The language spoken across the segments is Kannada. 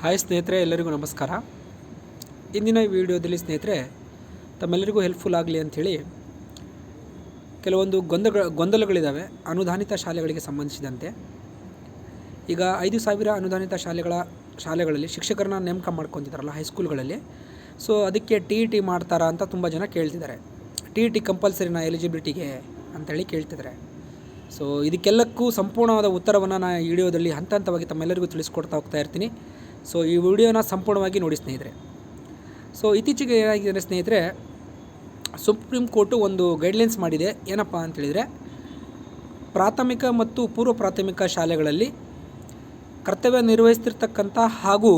ಹಾಯ್ ಸ್ನೇಹಿತರೆ, ಎಲ್ಲರಿಗೂ ನಮಸ್ಕಾರ. ಇಂದಿನ ಈ ವಿಡಿಯೋದಲ್ಲಿ ಸ್ನೇಹಿತರೆ, ತಮ್ಮೆಲ್ಲರಿಗೂ ಹೆಲ್ಪ್ಫುಲ್ ಆಗಲಿ ಅಂಥೇಳಿ ಕೆಲವೊಂದು ಗೊಂದಲ ಗೊಂದಲಗಳಿದ್ದಾವೆ ಅನುದಾನಿತ ಶಾಲೆಗಳಿಗೆ ಸಂಬಂಧಿಸಿದಂತೆ. ಈಗ ಐದು ಸಾವಿರ ಅನುದಾನಿತ ಶಾಲೆಗಳ ಶಾಲೆಗಳಲ್ಲಿ ಶಿಕ್ಷಕರನ್ನ ನೇಮಕ ಮಾಡ್ಕೊತಿದ್ದಾರಲ್ಲ ಹೈಸ್ಕೂಲ್ಗಳಲ್ಲಿ. ಸೊ ಅದಕ್ಕೆ ಟಿ ಇ ಟಿ ಮಾಡ್ತಾರಾ ಅಂತ ತುಂಬ ಜನ ಕೇಳ್ತಿದ್ದಾರೆ. ಟಿ ಇ ಟಿ ಕಂಪಲ್ಸರಿನ ಎಲಿಜಿಬಿಲಿಟಿಗೆ ಅಂತೇಳಿ ಕೇಳ್ತಿದ್ದಾರೆ. ಸೊ ಇದಕ್ಕೆಲ್ಲಕ್ಕೂ ಸಂಪೂರ್ಣವಾದ ಉತ್ತರವನ್ನು ನಾನು ವಿಡಿಯೋದಲ್ಲಿ ಹಂತ ಹಂತವಾಗಿ ತಮ್ಮೆಲ್ಲರಿಗೂ ತಿಳಿಸ್ಕೊಡ್ತಾ ಹೋಗ್ತಾ ಇರ್ತೀನಿ. ಸೊ ಈ ವಿಡಿಯೋನ ಸಂಪೂರ್ಣವಾಗಿ ನೋಡಿ ಸ್ನೇಹಿತರೆ. ಸೊ ಇತ್ತೀಚೆಗೆ ಏನಾಗಿದೆ ಸ್ನೇಹಿತರೆ, ಸುಪ್ರೀಂ ಕೋರ್ಟು ಒಂದು ಗೈಡ್ಲೈನ್ಸ್ ಮಾಡಿದೆ. ಏನಪ್ಪ ಅಂತೇಳಿದರೆ ಪ್ರಾಥಮಿಕ ಮತ್ತು ಪೂರ್ವ ಪ್ರಾಥಮಿಕ ಶಾಲೆಗಳಲ್ಲಿ ಕರ್ತವ್ಯ ನಿರ್ವಹಿಸ್ತಿರ್ತಕ್ಕಂಥ ಹಾಗೂ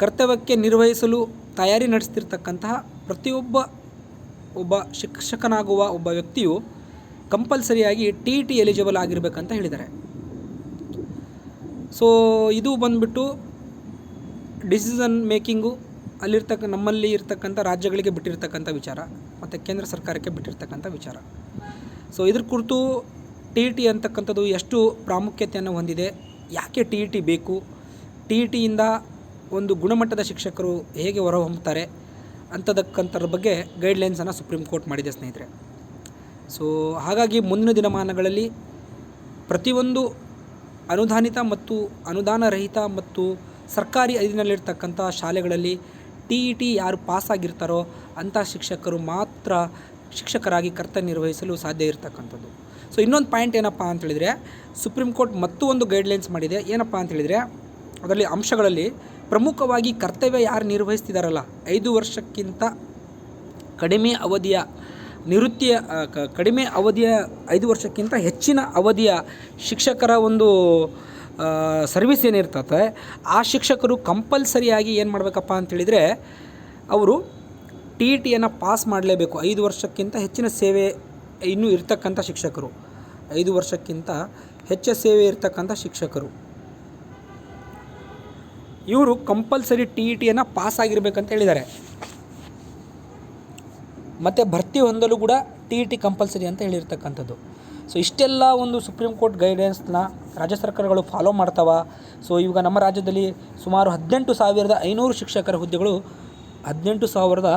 ಕರ್ತವ್ಯಕ್ಕೆ ನಿರ್ವಹಿಸಲು ತಯಾರಿ ನಡೆಸ್ತಿರ್ತಕ್ಕಂತಹ ಪ್ರತಿಯೊಬ್ಬ ಒಬ್ಬ ಶಿಕ್ಷಕನಾಗುವ ಒಬ್ಬ ವ್ಯಕ್ತಿಯು ಕಂಪಲ್ಸರಿಯಾಗಿ ಟಿ ಟಿ ಎಲಿಜಿಬಲ್ ಆಗಿರಬೇಕಂತ ಹೇಳಿದ್ದಾರೆ. ಸೊ ಇದು ಬಂದ್ಬಿಟ್ಟು ಡಿಸಿಷನ್ ಮೇಕಿಂಗು ಅಲ್ಲಿರ್ತಕ್ಕ ನಮ್ಮಲ್ಲಿ ಇರ್ತಕ್ಕಂಥ ರಾಜ್ಯಗಳಿಗೆ ಬಿಟ್ಟಿರ್ತಕ್ಕಂಥ ವಿಚಾರ, ಮತ್ತು ಕೇಂದ್ರ ಸರ್ಕಾರಕ್ಕೆ ಬಿಟ್ಟಿರ್ತಕ್ಕಂಥ ವಿಚಾರ. ಸೊ ಇದ್ರ ಕುರಿತು ಟಿ ಇ ಟಿ ಅಂತಕ್ಕಂಥದ್ದು ಎಷ್ಟು ಪ್ರಾಮುಖ್ಯತೆಯನ್ನು ಹೊಂದಿದೆ, ಯಾಕೆ ಟಿ ಟಿ ಬೇಕು ಟಿ ಇ ಟಿಯಿಂದ ಒಂದು ಗುಣಮಟ್ಟದ ಶಿಕ್ಷಕರು ಹೇಗೆ ಹೊರಹೊಮ್ಮುತ್ತಾರೆ ಅಂಥದಕ್ಕಂಥದ್ರ ಬಗ್ಗೆ ಗೈಡ್ಲೈನ್ಸನ್ನು ಸುಪ್ರೀಂ ಕೋರ್ಟ್ ಮಾಡಿದೆ ಸ್ನೇಹಿತರೆ. ಸೊ ಹಾಗಾಗಿ ಮುಂದಿನ ದಿನಮಾನಗಳಲ್ಲಿ ಪ್ರತಿಯೊಂದು ಅನುದಾನಿತ ಮತ್ತು ಅನುದಾನ ರಹಿತ ಮತ್ತು ಸರ್ಕಾರಿ ಅಧೀನದಲ್ಲಿರ್ತಕ್ಕಂಥ ಶಾಲೆಗಳಲ್ಲಿ ಟಿ ಇ ಟಿ ಯಾರು ಪಾಸಾಗಿರ್ತಾರೋ ಅಂಥ ಶಿಕ್ಷಕರು ಮಾತ್ರ ಶಿಕ್ಷಕರಾಗಿ ಕರ್ತವ್ಯ ನಿರ್ವಹಿಸಲು ಸಾಧ್ಯ ಇರತಕ್ಕಂಥದ್ದು. ಸೊ ಇನ್ನೊಂದು ಪಾಯಿಂಟ್ ಏನಪ್ಪ ಅಂತ ಹೇಳಿದರೆ ಸುಪ್ರೀಂ ಕೋರ್ಟ್ ಮತ್ತೊಂದು ಗೈಡ್ಲೈನ್ಸ್ ಮಾಡಿದೆ. ಏನಪ್ಪ ಅಂತ ಹೇಳಿದರೆ, ಅದರಲ್ಲಿ ಅಂಶಗಳಲ್ಲಿ ಪ್ರಮುಖವಾಗಿ ಕರ್ತವ್ಯ ಯಾರು ನಿರ್ವಹಿಸ್ತಿದಾರಲ್ಲ, ಐದು ವರ್ಷಕ್ಕಿಂತ ಕಡಿಮೆ ಅವಧಿಯ ನಿವೃತ್ತಿಯ ಕಡಿಮೆ ಅವಧಿಯ ಐದು ವರ್ಷಕ್ಕಿಂತ ಹೆಚ್ಚಿನ ಅವಧಿಯ ಶಿಕ್ಷಕರ ಒಂದು ಸರ್ವಿಸ್ ಏನಿರ್ತದೆ, ಆ ಶಿಕ್ಷಕರು ಕಂಪಲ್ಸರಿಯಾಗಿ ಏನು ಮಾಡಬೇಕಪ್ಪ ಅಂತೇಳಿದರೆ, ಅವರು ಟಿ ಇ ಟಿಯನ್ನು ಪಾಸ್ ಮಾಡಲೇಬೇಕು. ಐದು ವರ್ಷಕ್ಕಿಂತ ಹೆಚ್ಚಿನ ಸೇವೆ ಇನ್ನೂ ಇರ್ತಕ್ಕಂಥ ಶಿಕ್ಷಕರು. ಐದು ವರ್ಷಕ್ಕಿಂತ ಹೆಚ್ಚು ಸೇವೆ ಇರ್ತಕ್ಕಂಥ ಶಿಕ್ಷಕರು. ಇವರು ಕಂಪಲ್ಸರಿ ಟಿ ಇ ಟಿಯನ್ನು ಪಾಸ್ ಆಗಿರ್ಬೇಕಂತ ಹೇಳಿದ್ದಾರೆ. ಮತ್ತು ಭರ್ತಿ ಹೊಂದಲು ಕೂಡ ಟಿ ಇ ಟಿ ಕಂಪಲ್ಸರಿ ಅಂತ ಹೇಳಿರ್ತಕ್ಕಂಥದ್ದು. ಸೊ ಇಷ್ಟೆಲ್ಲ ಒಂದು ಸುಪ್ರೀಂ ಕೋರ್ಟ್ ಗೈಡೆನ್ಸ್ನ ರಾಜ್ಯ ಸರ್ಕಾರಗಳು ಫಾಲೋ ಮಾಡ್ತಾವ. ಸೊ ಇವಾಗ ನಮ್ಮ ರಾಜ್ಯದಲ್ಲಿ ಸುಮಾರು ಹದಿನೆಂಟು ಸಾವಿರದ ಐನೂರು ಶಿಕ್ಷಕರ ಹುದ್ದೆಗಳು, ಹದಿನೆಂಟು ಸಾವಿರದ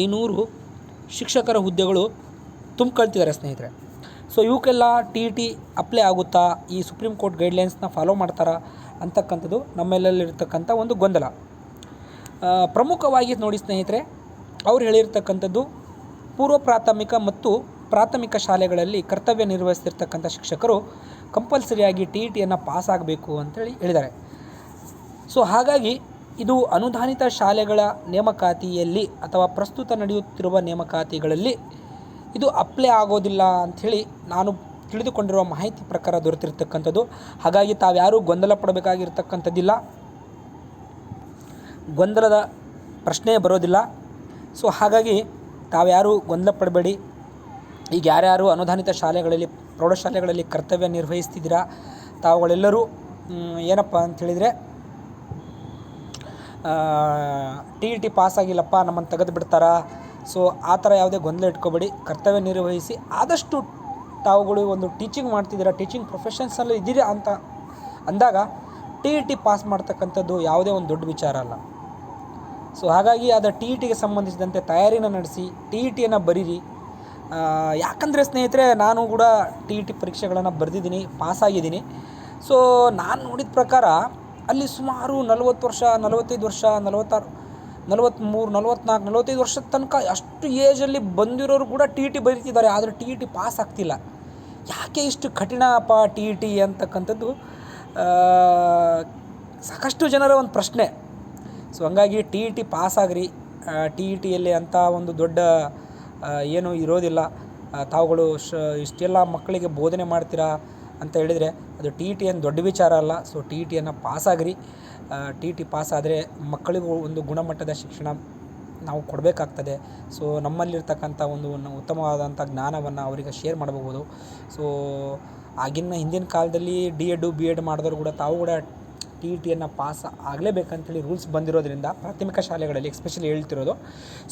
ಐನೂರು ಶಿಕ್ಷಕರ ಹುದ್ದೆಗಳು ತುಂಬ್ಕೊಳ್ತಿದ್ದಾರೆ ಸ್ನೇಹಿತರೆ. ಸೊ ಇವಕ್ಕೆಲ್ಲ ಟಿ ಇ ಟಿ ಅಪ್ಲೈ ಆಗುತ್ತಾ? ಈ ಸುಪ್ರೀಂ ಕೋರ್ಟ್ ಗೈಡ್ಲೈನ್ಸ್ನ ಫಾಲೋ ಮಾಡ್ತಾರಾ? ಅಂತಕ್ಕಂಥದ್ದು ನಮ್ಮೆಲ್ಲಲ್ಲಿರ್ತಕ್ಕಂಥ ಒಂದು ಗೊಂದಲ. ಪ್ರಮುಖವಾಗಿ ನೋಡಿ ಸ್ನೇಹಿತರೆ, ಅವ್ರು ಹೇಳಿರ್ತಕ್ಕಂಥದ್ದು ಪೂರ್ವ ಪ್ರಾಥಮಿಕ ಮತ್ತು ಪ್ರಾಥಮಿಕ ಶಾಲೆಗಳಲ್ಲಿ ಕರ್ತವ್ಯ ನಿರ್ವಹಿಸ್ತಿರ್ತಕ್ಕಂಥ ಶಿಕ್ಷಕರು ಕಂಪಲ್ಸರಿಯಾಗಿ ಟಿ ಇ ಟಿಯನ್ನು ಪಾಸ್ ಆಗಬೇಕು ಅಂತೇಳಿ ಹೇಳಿದ್ದಾರೆ. ಸೊ ಹಾಗಾಗಿ ಇದು ಅನುದಾನಿತ ಶಾಲೆಗಳ ನೇಮಕಾತಿಯಲ್ಲಿ ಅಥವಾ ಪ್ರಸ್ತುತ ನಡೆಯುತ್ತಿರುವ ನೇಮಕಾತಿಗಳಲ್ಲಿ ಇದು ಅಪ್ಲೈ ಆಗೋದಿಲ್ಲ ಅಂಥೇಳಿ ನಾನು ತಿಳಿದುಕೊಂಡಿರುವ ಮಾಹಿತಿ ಪ್ರಕಾರ ದೊರೆತಿರ್ತಕ್ಕಂಥದ್ದು. ಹಾಗಾಗಿ ತಾವ್ಯಾರೂ ಗೊಂದಲ ಪಡಬೇಕಾಗಿರ್ತಕ್ಕಂಥದ್ದಿಲ್ಲ. ಗೊಂದಲದ ಪ್ರಶ್ನೆ ಬರೋದಿಲ್ಲ. ಸೊ ಹಾಗಾಗಿ ತಾವ್ಯಾರೂ ಗೊಂದಲ ಪಡಬೇಡಿ ಈಗ ಯಾರ್ಯಾರು ಅನುದಾನಿತ ಶಾಲೆಗಳಲ್ಲಿ, ಪ್ರೌಢಶಾಲೆಗಳಲ್ಲಿ ಕರ್ತವ್ಯ ನಿರ್ವಹಿಸ್ತಿದ್ದೀರಾ? ತಾವುಗಳೆಲ್ಲರೂ ಏನಪ್ಪ ಅಂತೇಳಿದರೆ ಟಿ ಇ ಟಿ ಪಾಸ್ ಆಗಿಲ್ಲಪ್ಪ, ನಮ್ಮನ್ನು ತೆಗೆದು ಬಿಡ್ತಾರ? ಸೊ ಆ ಥರ ಯಾವುದೇ ಗೊಂದಲ ಇಟ್ಕೋಬೇಡಿ. ಕರ್ತವ್ಯ ನಿರ್ವಹಿಸಿ, ಆದಷ್ಟು ತಾವುಗಳು ಒಂದು ಟೀಚಿಂಗ್ ಮಾಡ್ತಿದ್ದೀರಾ ಟೀಚಿಂಗ್ ಪ್ರೊಫೆಷನ್ಸಲ್ಲಿ ಇದ್ದೀರಾ ಅಂತ ಅಂದಾಗ, ಟಿ ಇ ಟಿ ಪಾಸ್ ಮಾಡ್ತಕ್ಕಂಥದ್ದು ಯಾವುದೇ ಒಂದು ದೊಡ್ಡ ವಿಚಾರ ಅಲ್ಲ. ಸೊ ಹಾಗಾಗಿ ಅದರ ಟಿ ಇ ಟಿಗೆ ಸಂಬಂಧಿಸಿದಂತೆ ತಯಾರಿನ ನಡೆಸಿ ಟಿ ಇ ಟಿಯನ್ನು ಬರೀರಿ. ಯಾಕಂದರೆ ಸ್ನೇಹಿತರೆ, ನಾನು ಕೂಡ ಟಿ ಇ ಟಿ ಪರೀಕ್ಷೆಗಳನ್ನು ಬರೆದಿದ್ದೀನಿ, ಪಾಸಾಗಿದ್ದೀನಿ. ಸೊ ನಾನು ನೋಡಿದ ಪ್ರಕಾರ ಅಲ್ಲಿ ಸುಮಾರು ನಲವತ್ತು ವರ್ಷ, ನಲವತ್ತೈದು ವರ್ಷ, ನಲವತ್ತಾರು ನಲವತ್ತ್ಮೂರು ನಲವತ್ತ್ನಾಲ್ಕು ನಲವತ್ತೈದು ವರ್ಷದ ತನಕ ಅಷ್ಟು ಏಜಲ್ಲಿ ಬಂದಿರೋರು ಕೂಡ ಟಿ ಇ ಟಿ ಬರೀತಿದ್ದಾರೆ. ಆದರೆ ಟಿ ಇ ಟಿ ಪಾಸ್ ಆಗ್ತಿಲ್ಲ ಯಾಕೆ ಇಷ್ಟು ಕಠಿಣಪ್ಪ ಟಿ ಇ ಟಿ ಅಂತಕ್ಕಂಥದ್ದು? ಸಾಕಷ್ಟು ಜನರ ಒಂದು ಪ್ರಶ್ನೆ. ಸೊ ಹಂಗಾಗಿ ಟಿ ಇ ಟಿ ಪಾಸ್ ಆಗ್ರಿ. ಟಿ ಇ ಟಿಯಲ್ಲಿ ಅಂಥ ಒಂದು ದೊಡ್ಡ ಏನು ಇರೋದಿಲ್ಲ. ತಾವುಗಳು ಶ, ಇಷ್ಟೆಲ್ಲ ಮಕ್ಕಳಿಗೆ ಬೋಧನೆ ಮಾಡ್ತೀರಾ ಅಂತ ಹೇಳಿದರೆ ಅದು ಟಿ ಇ ಟಿ ಏನು ದೊಡ್ಡ ವಿಚಾರ ಅಲ್ಲ. ಸೊ ಟಿ ಇ ಟಿಯನ್ನು ಪಾಸ್ ಆಗ್ರಿ. ಟಿ ಇ ಟಿ ಪಾಸ್ ಆದರೆ ಮಕ್ಕಳಿಗೂ ಒಂದು ಗುಣಮಟ್ಟದ ಶಿಕ್ಷಣ ನಾವು ಕೊಡಬೇಕಾಗ್ತದೆ. ಸೊ ನಮ್ಮಲ್ಲಿರ್ತಕ್ಕಂಥ ಒಂದು ಉತ್ತಮವಾದಂಥ ಜ್ಞಾನವನ್ನು ಅವರಿಗೆ ಶೇರ್ ಮಾಡಬಹುದು ಸೊ ಆಗಿನ ಹಿಂದಿನ ಕಾಲದಲ್ಲಿ ಡಿ ಎಡು ಬಿ ಎಡ್ ಮಾಡಿದವ್ರು ಕೂಡ ತಾವು ಕೂಡ ಟಿ ಇ ಟಿಯನ್ನು ಪಾಸ್ ಆಗಲೇಬೇಕಂತೇಳಿ ರೂಲ್ಸ್ ಬಂದಿರೋದ್ರಿಂದ ಪ್ರಾಥಮಿಕ ಶಾಲೆಗಳಲ್ಲಿ, ಎಸ್ಪೆಷಲಿ ಹೇಳ್ತಿರೋದು.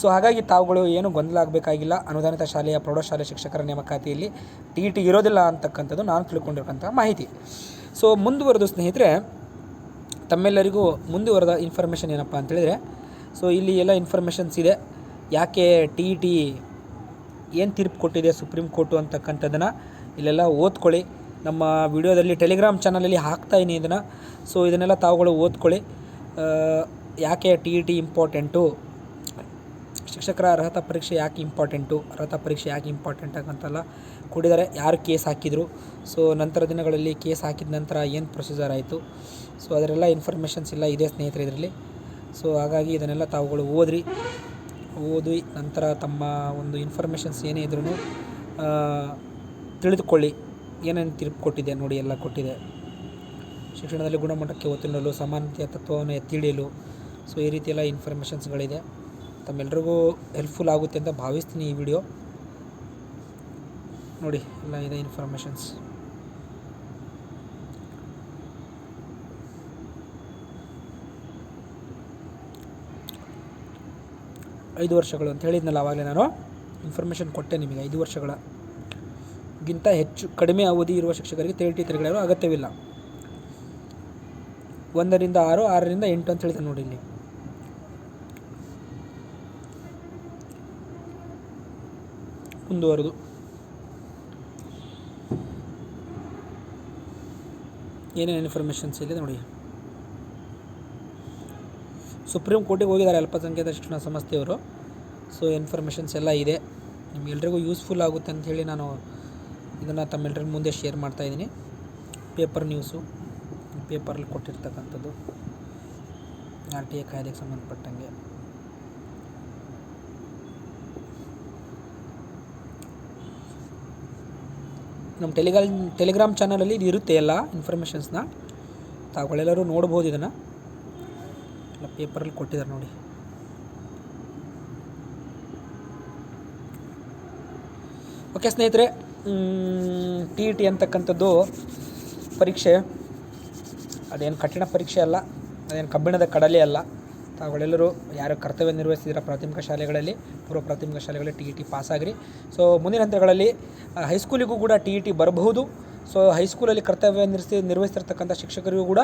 ಸೊ ಹಾಗಾಗಿ ತಾವುಗಳು ಏನು ಗೊಂದಲ ಆಗಬೇಕಾಗಿಲ್ಲ. ಅನುದಾನಿತ ಶಾಲೆಯ ಪ್ರೌಢಶಾಲೆ ಶಿಕ್ಷಕರ ನೇಮಕಾತಿಯಲ್ಲಿ ಟಿ ಇ ಟಿ ಇರೋದಿಲ್ಲ ಅಂತಕ್ಕಂಥದ್ದು ನಾನು ತಿಳ್ಕೊಂಡಿರೋಂಥ ಮಾಹಿತಿ. ಸೊ ಮುಂದುವರೆದು ಸ್ನೇಹಿತರೆ, ತಮ್ಮೆಲ್ಲರಿಗೂ ಮುಂದುವರೆದ ಇನ್ಫಾರ್ಮೇಷನ್ ಏನಪ್ಪ ಅಂತೇಳಿದರೆ, ಸೊ ಇಲ್ಲಿ ಎಲ್ಲ ಇನ್ಫಾರ್ಮೇಷನ್ಸ್ ಇದೆ. ಯಾಕೆ ಟಿ ಇ ಟಿ ಏನು ತೀರ್ಪು ಕೊಟ್ಟಿದೆ ಸುಪ್ರೀಂ ಕೋರ್ಟು ಅಂತಕ್ಕಂಥದ್ದನ್ನು ಇಲ್ಲೆಲ್ಲ ಓದ್ಕೊಳ್ಳಿ. ನಮ್ಮ ವಿಡಿಯೋದಲ್ಲಿ ಟೆಲಿಗ್ರಾಮ್ ಚಾನಲಲ್ಲಿ ಹಾಕ್ತಾಯಿನಿ ಇದನ್ನು. ಸೊ ಇದನ್ನೆಲ್ಲ ತಾವುಗಳು ಓದ್ಕೊಳ್ಳಿ. ಯಾಕೆ ಟಿ ಇ ಟಿ ಇಂಪಾರ್ಟೆಂಟು ಶಿಕ್ಷಕರ ಅರ್ಹತಾ ಪರೀಕ್ಷೆ ಯಾಕೆ ಇಂಪಾರ್ಟೆಂಟು ಅರ್ಹತಾ ಪರೀಕ್ಷೆ ಯಾಕೆ ಇಂಪಾರ್ಟೆಂಟ್ ಆಗಂತೆಲ್ಲ ಕೊಟ್ಟಿದ್ದಾರೆ ಯಾರು ಕೇಸ್ ಹಾಕಿದರು? ಸೊ ನಂತರ ದಿನಗಳಲ್ಲಿ ಕೇಸ್ ಹಾಕಿದ ನಂತರ ಏನು ಪ್ರೊಸೀಜರ್ ಆಯಿತು? ಸೊ ಅದರೆಲ್ಲ ಇನ್ಫಾರ್ಮೇಷನ್ಸ್ ಇಲ್ಲ. ಇದೆ ಸ್ನೇಹಿತರೆ ಇದರಲ್ಲಿ. ಸೊ ಹಾಗಾಗಿ ಇದನ್ನೆಲ್ಲ ತಾವುಗಳು ಓದ್ರಿ. ಓದಿ ನಂತರ ತಮ್ಮ ಒಂದು ಇನ್ಫಾರ್ಮೇಷನ್ಸ್ ಏನೇ ಇದ್ರೂ ತಿಳಿದುಕೊಳ್ಳಿ. ಏನೇನು ತೀರ್ಪು ಕೊಟ್ಟಿದೆ, ನೋಡಿ ಎಲ್ಲ ಕೊಟ್ಟಿದೆ. ಶಿಕ್ಷಣದಲ್ಲಿ ಗುಣಮಟ್ಟಕ್ಕೆ ಒತ್ತು ನೀಡಲು ಸಮಾನತೆಯ ತತ್ವವನ್ನು ಎತ್ತಿ ಹಿಡಿಯಲು ಸೊ ಈ ರೀತಿ ಎಲ್ಲ ಇನ್ಫಾರ್ಮೇಷನ್ಸ್ಗಳಿದೆ ತಮ್ಮೆಲ್ರಿಗೂ ಹೆಲ್ಪ್ಫುಲ್ ಆಗುತ್ತೆ ಅಂತ ಭಾವಿಸ್ತೀನಿ ಈ ವಿಡಿಯೋ ನೋಡಿ, ಎಲ್ಲ ಇದೆ ಇನ್ಫಾರ್ಮೇಷನ್ಸ್ ಐದು ವರ್ಷಗಳು ಅಂತ ಹೇಳಿದ್ನಲ್ಲ, ಆವಾಗಲೇ ನಾನು. ಇನ್ಫಾರ್ಮೇಷನ್ ಕೊಟ್ಟೆ ನಿಮಗೆ, ಐದು ವರ್ಷಗಳ. ಗಿಂತ ಹೆಚ್ಚು ಕಡಿಮೆ ಅವಧಿ ಇರುವ ಶಿಕ್ಷಕರಿಗೆ ತೇಲ್ಟಿ ತೆರೆಗಳಲು ಅಗತ್ಯವಿಲ್ಲ. ಒಂದರಿಂದ ಆರು, ಆರರಿಂದ ಎಂಟು ಅಂತ ಹೇಳಿದೆ ನೋಡಿ ಇಲ್ಲಿ. ಮುಂದುವರೆದು. ಏನೇನು ಇನ್ಫಾರ್ಮೇಷನ್ಸ್ ಇದೆ ನೋಡಿ. ಸುಪ್ರೀಂ ಕೋರ್ಟಿಗೆ ಹೋಗಿದ್ದಾರೆ ಅಲ್ಪಸಂಖ್ಯಾತ ಶಿಕ್ಷಣ ಸಂಸ್ಥೆಯವರು. ಸೊ ಇನ್ಫಾರ್ಮೇಷನ್ಸ್ ಎಲ್ಲ ಇದೆ. ನಿಮ್ಗೆಲ್ರಿಗೂ ಯೂಸ್ಫುಲ್ ಆಗುತ್ತೆ ಅಂತ ಹೇಳಿ ನಾನು ಇದನ್ನು ತಮ್ಮೆಲ್ಲರ ಮುಂದೆ ಶೇರ್ ಮಾಡ್ತಾಯಿದ್ದೀನಿ ಪೇಪರ್ ನ್ಯೂಸು ಪೇಪರಲ್ಲಿ ಕೊಟ್ಟಿರ್ತಕ್ಕಂಥದ್ದು. ಆರ್ ಟಿ ಎ ಕಾಯ್ದೆಗೆ ಸಂಬಂಧಪಟ್ಟಂಗೆ. ನಮ್ಮ ಟೆಲಿಗ್ರಾಮ್ ಟೆಲಿಗ್ರಾಮ್ ಚಾನಲಲ್ಲಿ ಇದು ಇರುತ್ತೆ ಎಲ್ಲ ಇನ್ಫಾರ್ಮೇಷನ್ಸ್ನ ತಾವುಗಳೆಲ್ಲರೂ ನೋಡ್ಬೋದು ಇದನ್ನು. ಎಲ್ಲ ಪೇಪರಲ್ಲಿ ಕೊಟ್ಟಿದ್ದಾರೆ ನೋಡಿ. ಓಕೆ ಸ್ನೇಹಿತರೆ ಟಿ ಇ ಟಿ ಅಂತಕ್ಕಂಥದ್ದು ಪರೀಕ್ಷೆ. ಅದೇನು ಕಠಿಣ ಪರೀಕ್ಷೆ ಅಲ್ಲ, ಅದೇನು ಕಬ್ಬಿಣದ ಕಡಲೆ ಅಲ್ಲ. ತಾವುಗಳೆಲ್ಲರೂ ಯಾರು ಕರ್ತವ್ಯ ನಿರ್ವಹಿಸಿದಿರ ಪ್ರಾಥಮಿಕ ಶಾಲೆಗಳಲ್ಲಿ, ಪೂರ್ವ ಪ್ರಾಥಮಿಕ ಶಾಲೆಗಳಲ್ಲಿ ಟಿ ಇ ಟಿ ಪಾಸಾಗ್ರಿ. ಸೊ ಮುಂದಿನ ಹಂತಗಳಲ್ಲಿ ಹೈಸ್ಕೂಲಿಗೂ ಕೂಡ ಟಿ ಇ ಟಿ ಬರಬಹುದು. ಸೊ ಹೈಸ್ಕೂಲಲ್ಲಿ ಕರ್ತವ್ಯ ನಿರ್ಸಿ, ನಿರ್ವಹಿಸ್ತಿರ್ತಕ್ಕಂಥ ಶಿಕ್ಷಕರಿಗೂ ಕೂಡ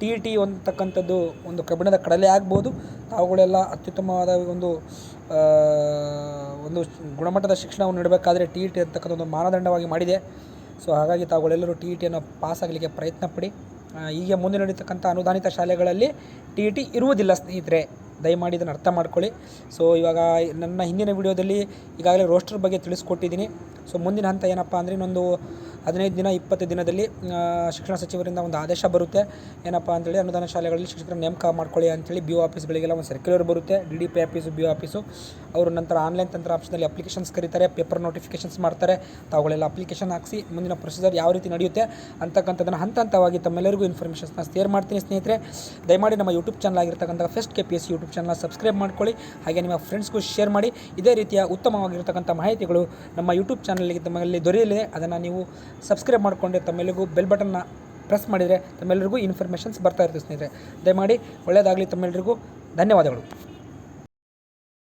ಟಿ ಟಿ ಅಂತಕ್ಕಂಥದ್ದು ಒಂದು ಕಬ್ಬಿಣದ ಕಡಲೆ ಆಗ್ಬೋದು. ತಾವುಗಳೆಲ್ಲ ಅತ್ಯುತ್ತಮವಾದ ಒಂದು ಒಂದು ಗುಣಮಟ್ಟದ ಶಿಕ್ಷಣವನ್ನು ನೀಡಬೇಕಾದ್ರೆ ಟಿ ಇ ಟಿ ಅಂತಕ್ಕಂಥ ಒಂದು ಮಾನದಂಡವಾಗಿ ಮಾಡಿದೆ. ಸೊ, ಹಾಗಾಗಿ ತಾವುಗಳೆಲ್ಲರೂ ಟಿ ಇ ಟಿಯನ್ನು ಪಾಸ್ ಆಗಲಿಕ್ಕೆ ಪ್ರಯತ್ನ ಪಡಿ ಈಗ ಮುಂದೆ ನಡೀತಕ್ಕಂಥ ಅನುದಾನಿತ ಶಾಲೆಗಳಲ್ಲಿ ಟಿ ಟಿ ಇರುವುದಿಲ್ಲ ಸ್ನೇಹಿತರೆ. ದಯಮಾಡಿ ಇದನ್ನು ಅರ್ಥ ಮಾಡ್ಕೊಳ್ಳಿ. ಸೊ ಇವಾಗ ನನ್ನ ಹಿಂದಿನ ವಿಡಿಯೋದಲ್ಲಿ ಈಗಾಗಲೇ ರೋಸ್ಟರ್ ಬಗ್ಗೆ ತಿಳಿಸ್ಕೊಟ್ಟಿದ್ದೀನಿ. ಸೊ ಮುಂದಿನ ಹಂತ ಏನಪ್ಪ ಅಂದರೆ ಇನ್ನೊಂದು ಹದಿನೈದು ದಿನ, ಇಪ್ಪತ್ತು ದಿನದಲ್ಲಿ ಶಿಕ್ಷಣ ಸಚಿವರಿಂದ ಒಂದು ಆದೇಶ ಬರುತ್ತೆ. ಏನಪ್ಪ ಅಂತೇಳಿ ಅನುದಾನ ಶಾಲೆಗಳಲ್ಲಿ ಶಿಕ್ಷಕರ ನೇಮಕ ಮಾಡ್ಕೊಳ್ಳಿ ಅಂತೇಳಿ ಬಿ ಒ ಆಫೀಸ್ಗಳಿಗೆಲ್ಲ ಒಂದು ಸರ್ಕ್ಯುಲರ್ ಬರುತ್ತೆ. D D P office B O office ಅವರು ನಂತರ ಆನ್ಲೈನ್ ತಂತ್ರ ಆಪ್ಷನಲ್ಲಿ ಅಪ್ಲಿಕೇಶನ್ಸ್ ಕರೀತಾರೆ ಪೇಪರ್ ನೋಟಿಫಿಕೇಶನ್ಸ್ ಮಾಡ್ತಾರೆ. ತಾವುಗಳೆಲ್ಲ ಅಪ್ಲಿಕೇಶನ್ ಹಾಕಿಸಿ ಮುಂದಿನ ಪ್ರೊಸೀಜರ್ ಯಾವ ರೀತಿ ನಡೆಯುತ್ತೆ ಅಂತಕ್ಕಂಥದ್ದನ್ನು ಹಂತ ಹಂತವಾಗಿ ತಮ್ಮೆಲ್ಲರಿಗೂ ಇನ್ಫಾರ್ಮೇಷನ್ಸ್ನ ಶೇರ್ ಮಾಡ್ತೀನಿ ಸ್ನೇಹಿತರೆ. ದಯಮಾಡಿ ನಮ್ಮ ಯೂಟ್ಯೂಬ್ ಚಾನಲ್ ಆಗಿರ್ತಕ್ಕಂಥ first K P S YouTube ಚಾನಲ್ನ ಸಬ್ಸ್ಕ್ರೈಬ್ ಮಾಡ್ಕೊಳ್ಳಿ. ಹಾಗೆ ನಿಮ್ಮ ಫ್ರೆಂಡ್ಸ್ಗೂ ಶೇರ್ ಮಾಡಿ. ಇದೇ ರೀತಿಯ ಉತ್ತಮವಾಗಿರತಕ್ಕಂಥ ಮಾಹಿತಿಗಳು ನಮ್ಮ ಯೂಟ್ಯೂಬ್ ಚಾನಲ್ಗೆ ತಮ್ಮಲ್ಲಿ ದೊರೆಯಲಿದೆ. ಅದನ್ನು ನೀವು ಸಬ್ಸ್ಕ್ರೈಬ್ ಮಾಡಿಕೊಂಡ್ರೆ ತಮ್ಮೆಲ್ಲರಿಗೂ ಬೆಲ್ ಬಟನ್ನ ಪ್ರೆಸ್ ಮಾಡಿದರೆ ತಮ್ಮೆಲ್ಲರಿಗೂ ಇನ್ಫಾರ್ಮೇಷನ್ಸ್ ಬರ್ತಾ ಇರ್ತದೆ ಸ್ನೇಹಿತರೆ. ದಯಮಾಡಿ ಒಳ್ಳೆಯದಾಗಲಿ ತಮ್ಮೆಲ್ಲರಿಗೂ. ಧನ್ಯವಾದಗಳು.